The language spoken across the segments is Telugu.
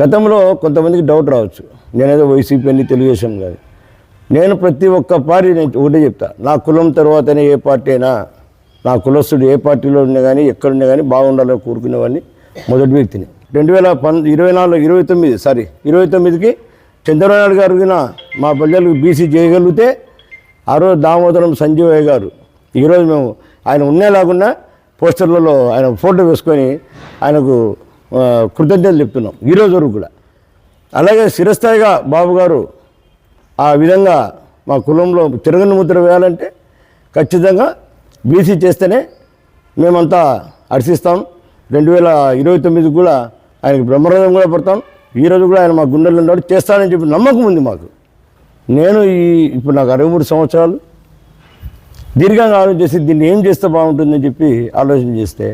గతంలో కొంతమందికి డౌట్ రావచ్చు. నేనేదో వైసీపీ అని తెలుగుదేశం కాదు నేను ప్రతి ఒక్క పార్టీ నేను ఒకటే చెప్తా. నా కులం తర్వాతనే ఏ పార్టీ అయినా నా కులస్తుడు ఏ పార్టీలో ఉన్నా కానీ ఎక్కడున్నా కానీ బాగుండాలని కోరుకునేవాడిని మొదటి వ్యక్తిని. రెండు వేల పన్ ఇరవై నాలుగు ఇరవై తొమ్మిది సారీ ఇరవై తొమ్మిదికి చంద్రబాబు నాయుడు గారు మా ప్రజలకు బీసీ చేయగలిగితే ఆ రోజు దామోదరం సంజీవయ్య గారు ఈరోజు మేము ఆయన ఉన్నే లేకుండా పోస్టర్లలో ఆయన ఫోటో వేసుకొని ఆయనకు కృతజ్ఞతలు చెప్తున్నాం ఈరోజు వరకు కూడా. అలాగే శిరస్థాయిగా బాబు గారు ఆ విధంగా మా కులంలో తిరగని ముద్ర వేయాలంటే ఖచ్చితంగా బీసీ చేస్తేనే మేమంతా హర్షిస్తాం. రెండు వేల ఇరవై తొమ్మిదికి కూడా ఆయనకి బ్రహ్మరథం కూడా పడతాం. ఈరోజు కూడా ఆయన మా గుండెల్లో ఉన్నాడు. చేస్తానని చెప్పి నమ్మకం ఉంది మాకు. నేను ఈ ఇప్పుడు నాకు అరవై మూడు సంవత్సరాలు. దీర్ఘంగా ఆలోచన చేసి దీన్ని ఏం చేస్తే బాగుంటుందని చెప్పి ఆలోచన చేస్తే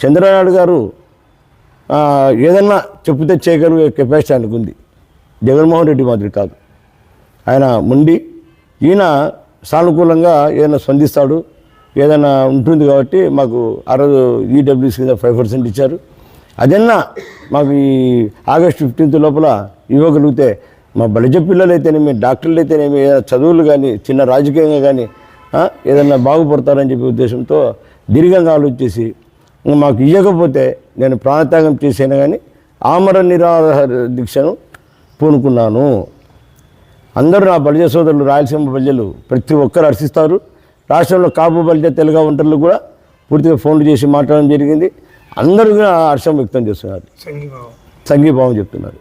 చంద్రనాయుడు గారు ఏదన్నా చెప్పుతే చేయగలిగే కెపాసిటీ ఆయనకు ఉంది. జగన్మోహన్ రెడ్డి మాదిరి కాదు. ఆయన ముండి ఈయన సానుకూలంగా ఏదైనా స్పందిస్తాడు ఏదైనా ఉంటుంది కాబట్టి మాకు ఆ రోజు కింద ఫైవ్ పర్సెంట్ ఇచ్చారు. అదన్నా మాకు ఈ ఆగస్ట్ ఫిఫ్టీన్త్ లోపల ఇవ్వగలిగితే మా బలిజ పిల్లలు అయితేనేమి డాక్టర్లు అయితేనేమి ఏదైనా చదువులు కానీ చిన్న రాజకీయంగా కానీ ఏదైనా ఏదన్నా బాగుపడతారని చెప్పే ఉద్దేశంతో దీర్ఘంగా ఆలోచించేసి మాకు ఇవ్వకపోతే నేను ప్రాణత్యాగం చేసాను కానీ ఆమర నిరాహార దీక్షను పూనుకున్నాను. అందరూ నా బలిజ సోదరులు రాయలసీమ ప్రజలు ప్రతి ఒక్కరు హర్షిస్తారు. రాష్ట్రంలో కాపు బలిజ తెలుగు ఒంటర్లు కూడా పూర్తిగా ఫోన్లు చేసి మాట్లాడడం జరిగింది. అందరూ కూడా హర్షం వ్యక్తం చేస్తున్నారు. సంఘీభావం. సంఘీభావం చెప్తున్నారు.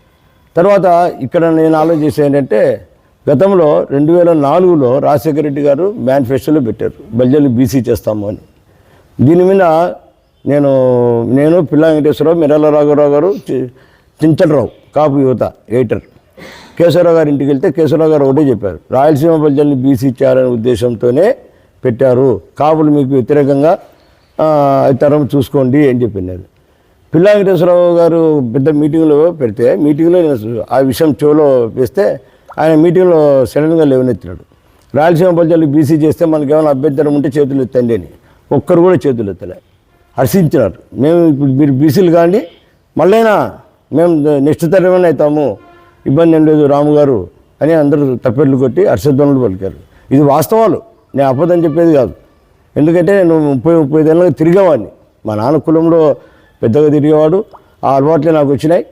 తర్వాత ఇక్కడ నేను ఆలోచన చేసేది ఏంటంటే గతంలో రెండు వేల నాలుగులో రాజశేఖర రెడ్డి గారు మేనిఫెస్టోలో పెట్టారు. బల్జలు బీసీ చేస్తాము అని. దీని మీద నేను నేను పిల్లా వెంకటేశ్వరరావు మిరాల రాఘవరావు గారు చించలరావు కాపు యువత ఎయిటర్. కేశవరావు గారి ఇంటికి వెళ్తే కేశవరావు గారు ఒకటే చెప్పారు. రాయలసీమ ప్రజల్ని బీసీ ఇచ్చారనే ఉద్దేశంతోనే పెట్టారు. కాపులు మీకు వ్యతిరేకంగా తరం చూసుకోండి అని చెప్పినారు. పిల్లా వెంకటేశ్వరరావు గారు పెద్ద మీటింగ్లో పెడితే మీటింగ్లో నేను ఆ విషయం చెవులో వేస్తే ఆయన మీటింగ్లో సడన్గా లేవనెత్తినాడు. రాయలసీమ ప్రజలు బీసీ చేస్తే మనకేమైనా అభ్యంతరం ఉంటే చేతులు ఎత్తండి అని. ఒక్కరు కూడా చేతులు ఎత్తలే హర్షించినారు. మేము ఇప్పుడు మీరు బీసీలు కానీ మళ్ళైనా మేము నెక్స్ట్ తరమైన అవుతాము. ఇబ్బంది ఏం లేదు రాము గారు అని అందరూ తప్పెట్లు కొట్టి హర్షధ్వనులు పలికారు. ఇది వాస్తవాలు. నేను అబద్ధం చెప్పేది కాదు. ఎందుకంటే నేను ముప్పై ముప్పై ఏళ్ళగా తిరిగేవాడిని. మా నాన్న కులంలో పెద్దగా తిరిగేవాడు. ఆ అలవాట్లే నాకు వచ్చినాయి.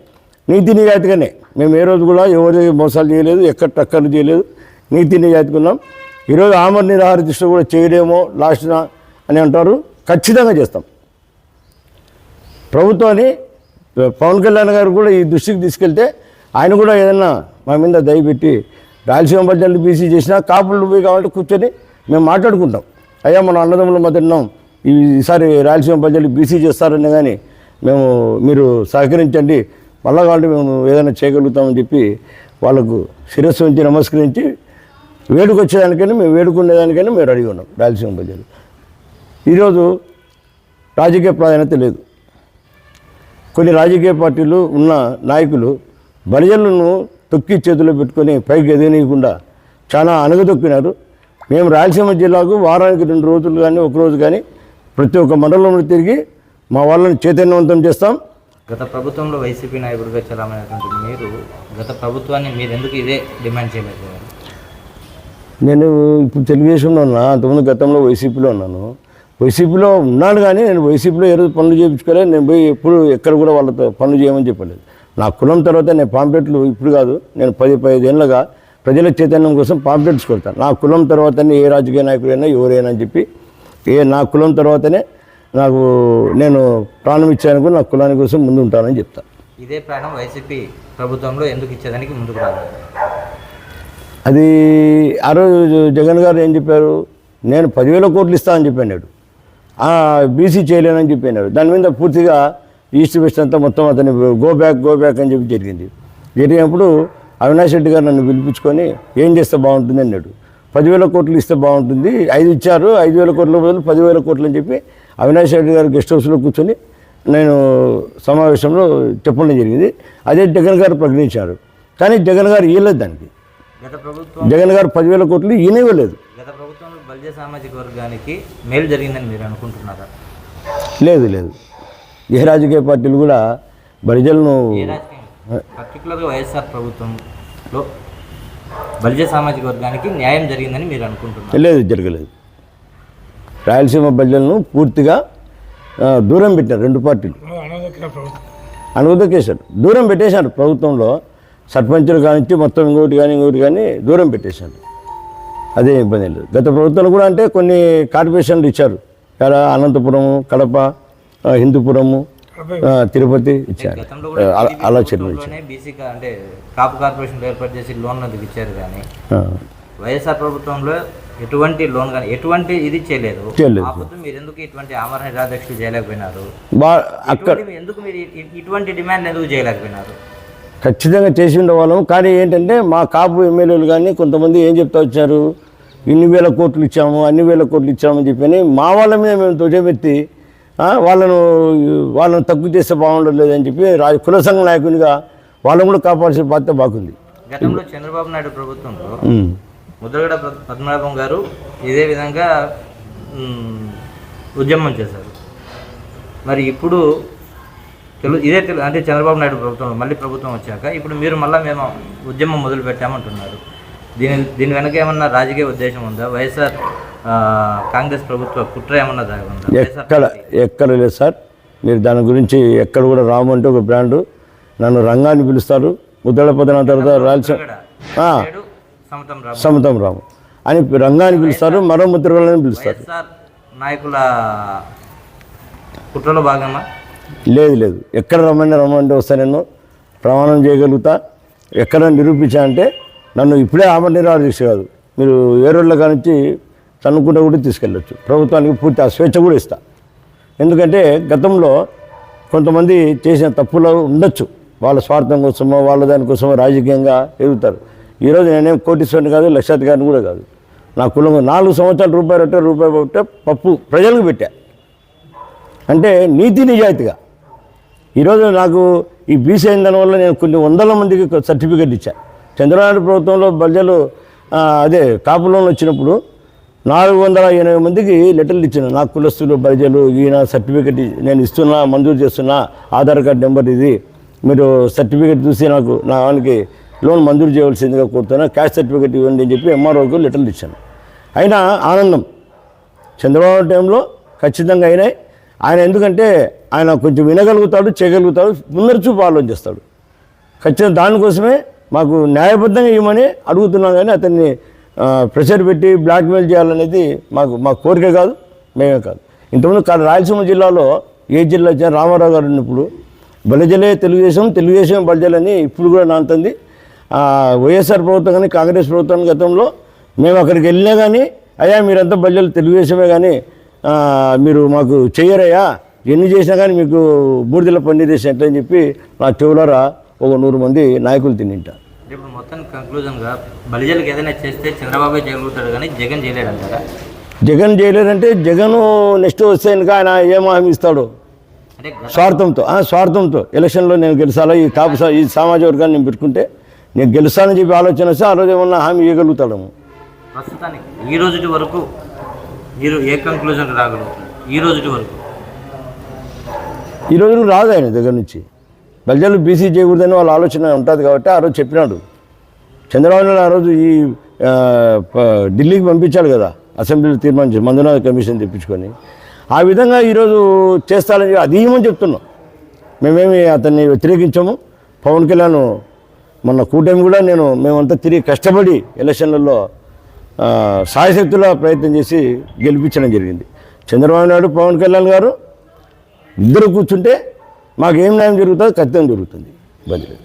నీతి నిజాయితీగానే. మేము ఏ రోజు కూడా ఎవరి మోసాలు చేయలేదు ఎక్కడ టక్కర్లు చేయలేదు. నీతి నిజాయితీకున్నాం ఈరోజు ఆమర నిరాహార దీక్ష కూడా చేయలేమో లాస్ట్న అని అంటారు. ఖచ్చితంగా చేస్తాం. ప్రభుత్వాన్ని పవన్ కళ్యాణ్ గారు కూడా ఈ దృష్టికి తీసుకెళ్తే ఆయన కూడా ఏదన్నా మా మీద దయపెట్టి రాయలసీమ బడ్జెట్లు బీసీ చేసినా కాపులు పోయి కావాలంటే కూర్చొని మేము మాట్లాడుకుంటాం. అయ్యా మన అన్నదమ్ముల మధ్య ఉన్నాం. ఈసారి రాయలసీమ బడ్జెట్లు బీసీ చేస్తారని కానీ మేము మీరు సహకరించండి. మళ్ళా కావాలంటే మేము ఏదైనా చేయగలుగుతామని చెప్పి వాళ్ళకు శిరస్సు ఉంచి నమస్కరించి వేడుకొచ్చేదానికైనా మేము వేడుకునేదానికైనా మేము రెడీగా ఉన్నాం రాయలసీమ బడ్జెట్ ఈరోజు రాజకీయ ప్రాధాన్యత లేదు. కొన్ని రాజకీయ పార్టీలు ఉన్న నాయకులు బలిజలను తొక్కి చేతిలో పెట్టుకొని పైకి ఎదగనీయకుండా చాలా అణగదొక్కినారు. మేము రాయలసీమ జిల్లాకు వారానికి రెండు రోజులు కానీ ఒక రోజు కానీ ప్రతి ఒక్క మండలంలో తిరిగి మా వాళ్ళని చైతన్యవంతం చేస్తాం. గత ప్రభుత్వంలో వైసీపీ నాయకుడిగా చలామైనటువంటి మీరు గత ప్రభుత్వాన్ని మీరు ఎందుకు ఇదే డిమాండ్ చేయలేదు నేను ఇప్పుడు తెలుగుదేశంలో ఉన్నా అంతకుముందు గతంలో వైసీపీలో ఉన్నాను. వైసీపీలో ఉన్నాను కానీ నేను వైసీపీలో ఏ రోజు పనులు చేయించుకోలేదు. నేను పోయి ఎప్పుడు ఎక్కడ కూడా వాళ్ళతో పనులు చేయమని చెప్పలేదు. నా కులం తర్వాత నేను పాంప్లెట్లు ఇప్పుడు కాదు. నేను పది పదిహేను ఏళ్ళగా ప్రజల చైతన్యం కోసం పాంప్లెట్స్ కొడతాను నా కులం తర్వాతనే ఏ రాజకీయ నాయకుడైనా ఎవరైనా అని చెప్పి ఏ నా కులం తర్వాతనే నాకు నేను ప్రాణం ఇచ్చాను కూడా నా కులాని కోసం ముందు ఉంటానని చెప్తాను ఇదే ప్రాణం వైసీపీ ప్రభుత్వంలో ఎందుకు ఇచ్చేదానికి ముందుకు రాలేదు? అది ఆ రోజు జగన్ గారు ఏం చెప్పారు? నేను పదివేల కోట్లు ఇస్తానని చెప్పాడు బీసీ చేయలేనని చెప్పాడు దాని మీద పూర్తిగా ఈస్ట్ వెస్ట్ అంతా మొత్తం అతని గో బ్యాక్ గో బ్యాక్ అని చెప్పి జరిగింది. జరిగినప్పుడు అవినాష్ రెడ్డి గారు నన్ను పిలిపించుకొని ఏం చేస్తే బాగుంటుంది అన్నాడు. పదివేల కోట్లు ఇస్తే బాగుంటుంది. ఐదు ఇచ్చారు. ఐదు వేల కోట్ల బదులు పదివేల కోట్లు అని చెప్పి అవినాష్ రెడ్డి గారు గెస్ట్ హౌస్లో కూర్చొని నేను సమావేశంలో చెప్పడం జరిగింది. అదే జగన్ గారు ప్రకటించారు. కానీ జగన్ గారు ఇవ్వలేదు దానికి. జగన్ గారు పదివేల కోట్లు ఈయనివ్వలేదు గత బల్జ సామాజిక వర్గానికి మేలు జరిగిందని మీరు అనుకుంటున్నారా? లేదు లేదు. ఏ రాజకీయ పార్టీలు కూడా బలిజలను పర్టికులర్గా వైఎస్ఆర్ ప్రభుత్వంలో బలిజ సామాజిక వర్గానికి న్యాయం జరిగిందని మీరు అనుకుంటున్నారు? లేదు జరగలేదు. రాయలసీమ ప్రజలను పూర్తిగా దూరం పెట్టారు రెండు పార్టీలు. అనుదకేశారు దూరం పెట్టేశారు ప్రభుత్వంలో. సర్పంచులు కానించి మొత్తం ఇంకోటి కానీ ఇంకోటి కానీ దూరం పెట్టేశారు. అదే ఇబ్బంది లేదు. గత ప్రభుత్వంలో కూడా అంటే కొన్ని కార్పొరేషన్లు ఇచ్చారు. ఇక్కడ అనంతపురము కడప హిందూపురము తిరుపతి ఇచ్చారు. అలా- అంటే కాపు కార్పొరేషన్ ఏర్పాటు చేసి లోన్ అందుకు ఇచ్చారు కానీ వైఎస్ఆర్ ప్రభుత్వంలో ఎటువంటి లోన్ కానీ ఎటువంటి ఇది చేయలేదు. మీరు ఎందుకు ఇటువంటి ఆమరణ నిరాధ్యక్షులు చేయలేకపోయినారు? అక్కడ ఎందుకు మీరు ఇటువంటి డిమాండ్ ఎందుకు చేయలేకపోయినారు? ఖచ్చితంగా చేసి ఉండేవాళ్ళం. కానీ ఏంటంటే మా కాపు ఎమ్మెల్యేలు కానీ కొంతమంది ఏం చెప్తా వచ్చారు? ఇన్ని వేల కోట్లు ఇచ్చాము అన్ని వేల కోట్లు ఇచ్చామని చెప్పని మా వాళ్ళ మీద మేము ధ్వజమెత్తి ఆ, వాళ్ళను వాళ్ళను తక్కువ చేస్తే బాగుండదు లేదని చెప్పి రాజ కుల సంఘ నాయకునిగా వాళ్ళని కూడా కాపాడాల్సిన బాధ్యత బాగుంది గతంలో చంద్రబాబు నాయుడు ప్రభుత్వంలో. ముద్రగడ పద్- పద్మనాభం గారు ఇదే విధంగా ఉద్యమం చేశారు. మరి ఇప్పుడు తెలు ఇదే తెలు అంటే చంద్రబాబు నాయుడు ప్రభుత్వం మళ్ళీ ప్రభుత్వం వచ్చాక ఇప్పుడు మీరు మళ్ళీ మేము ఉద్యమం మొదలు పెట్టామంటున్నారు దీని దీని వెనక ఏమన్నా రాజకీయ ఉద్దేశం ఉందా? వైఎస్ఆర్ కాంగ్రెస్ ప్రభుత్వ కుట్ర ఏమన్నా ఎక్కడ ఎక్కడ లేదు సార్. మీరు దాని గురించి ఎక్కడ కూడా రాము అంటే ఒక బ్రాండు. నన్ను రంగాన్ని పిలుస్తారు. ముద్దల పదన తర్వాత రాయలసీమ సమతం రాము. అని రంగాన్ని పిలుస్తారు మరో ముద్రగలని పిలుస్తారు. నాయకుల కుట్రలో భాగమా? లేదు లేదు. ఎక్కడ రమ్మని రమ్మంటే వస్తా నేను. ప్రమాణం చేయగలుగుతా. ఎక్కడ నిరూపించా అంటే నన్ను ఇప్పుడే ఆమె దీక్ష కాదు మీరు ఏ రోడ్ల కానించి తన్నుకుంటే కూడా తీసుకెళ్ళొచ్చు. ప్రభుత్వానికి పూర్తి ఆ స్వేచ్ఛ కూడా ఇస్తా. ఎందుకంటే గతంలో కొంతమంది చేసిన తప్పులు ఉండొచ్చు. వాళ్ళ స్వార్థం కోసమో వాళ్ళ దానికోసమో రాజకీయంగా ఎదుగుతారు. ఈరోజు నేనేం కోటీశ్వరుని కాదు లక్షాధికారిని కూడా కాదు. నా కులం నాలుగు సంవత్సరాలు రూపాయి రొట్టె రూపాయి పెట్టే పప్పు ప్రజలకు పెట్టా. అంటే నీతి నిజాయితీగా. ఈరోజు నాకు ఈ బీసీ అయిన దానివల్ల నేను కొన్ని వందల మందికి సర్టిఫికెట్ ఇచ్చా. చంద్రబాబు ప్రభుత్వంలో ప్రజలు అదే కాపు లోన్లు వచ్చినప్పుడు నాలుగు వందల ఎనభై మందికి లెటర్లు ఇచ్చాను. నా కులస్తులు బల్జలు ఈయన సర్టిఫికెట్ నేను ఇస్తున్నా మంజూరు చేస్తున్నా ఆధార్ కార్డ్ నెంబర్ ఇది. మీరు సర్టిఫికెట్ చూసి నాకు నా వానికి లోన్ మంజూరు చేయవలసిందిగా కోరుతున్నా క్యాష్ సర్టిఫికెట్ ఇవ్వండి అని చెప్పి ఎంఆర్ఓకి లెటర్లు ఇచ్చాను. అయినా ఆనందం. చంద్రబాబు టైంలో ఖచ్చితంగా అయినాయి. ఆయన ఎందుకంటే ఆయన కొంచెం వినగలుగుతాడు చేయగలుగుతాడు ముందర చూపు ఖచ్చితంగా దానికోసమే మాకు న్యాయబద్ధంగా ఇవ్వమని అడుగుతున్నాం కానీ అతన్ని ప్రెషర్ పెట్టి బ్లాక్మెయిల్ చేయాలనేది మాకు మా కోరిక కాదు మేమే కాదు. ఇంతకుముందు కా- రాయలసీమ జిల్లాలో ఏ జిల్లా వచ్చినా రామారావు గారు ఉన్నప్పుడు బలజలే తెలుగుదేశం తెలుగుదేశం బలజలని ఇప్పుడు కూడా నాంతంది. వైఎస్ఆర్ ప్రభుత్వం కానీ కాంగ్రెస్ ప్రభుత్వం గతంలో మేము అక్కడికి వెళ్ళినా కానీ అయ్యా మీరంతా బలజలు తెలుగుదేశమే కానీ మీరు మాకు చేయరయ్యా ఎన్ని చేసినా కానీ మీకు బూడిదల పని వేసి చెప్పి నా చెవులరా ఒక నూరు మంది నాయకులు తినింటారు ఇప్పుడు మొత్తం కంక్లూజన్గా బలిజలకు ఏదైనా చేస్తే చంద్రబాబు చేయగలుగుతాడు కానీ జగన్ చేయలేడంటారా? జగన్ చేయలేదంటే జగన్ నెక్స్ట్ వస్తే ఇంకా ఆయన ఏం హామీ ఇస్తాడు? స్వార్థంతో స్వార్థంతో. ఎలక్షన్లో నేను గెలిచాలా ఈ కాపు ఈ సామాజిక వర్గాన్ని నేను పెట్టుకుంటే నేను గెలుస్తానని చెప్పి ఆలోచన వస్తే ఆ రోజు ఏమన్నా హామీ ఇవ్వగలుగుతాడేమో. ప్రస్తుతానికి ఈ రోజుటి వరకు మీరు ఏ కంక్లూజన్ రాగలుగుతారు ఈ రోజుటి వరకు. ఈ రోజు రాదు ఆయన దగ్గర నుంచి. ప్రజలు బీసీ చేయకూడదని వాళ్ళ ఆలోచన ఉంటుంది కాబట్టి ఆ రోజు చెప్పినాడు. చంద్రబాబు నాయుడు ఆ రోజు ఈ ఢిల్లీకి పంపించాడు కదా అసెంబ్లీలో తీర్మానించి మంజునాథ్ కమిషన్ తెప్పించుకొని. ఆ విధంగా ఈరోజు చేస్తారని చెప్పి అది ఏమని చెప్తున్నాం. మేమేమి అతన్ని వ్యతిరేకించాము. పవన్ కళ్యాణ్ మొన్న కూటమి కూడా నేను మేమంతా తిరిగి కష్టపడి ఎలక్షన్లలో సాయశక్తులా సాయశక్తుల ప్రయత్నం చేసి గెలిపించడం జరిగింది. చంద్రబాబు నాయుడు పవన్ కళ్యాణ్ గారు ఇద్దరు కూర్చుంటే మాకు ఏం న్యాయం జరుగుతుందో ఖచ్చితంగా జరుగుతుంది. బదిలీ